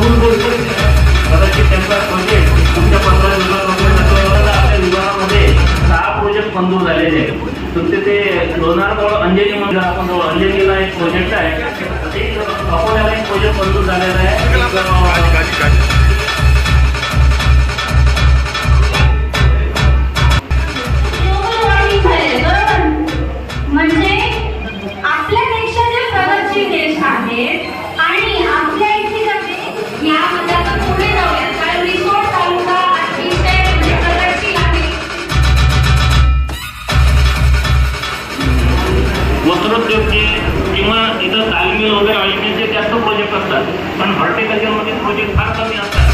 कदाचित त्यांचा प्रोजेक्ट तुमच्या पंधरा विभागामध्ये आपल्या विभागामध्ये सहा प्रोजेक्ट मंजूर झालेले आहेत तुमचे ते लोणारजवळ अंजली मध्ये आपण जवळ अंजलीला एक प्रोजेक्ट आहे ते अकोल्याला एक प्रोजेक्ट मंजूर झालेला आहे म्हणजे आपल्यापेक्षा जे प्रगतशील देश आहेत. किंवा इथं तालमी वगैरे ऑइलचे जास्त प्रोजेक्ट असतात. पण हॉर्टिकल्चरमध्ये प्रोजेक्ट फार कमी असतात.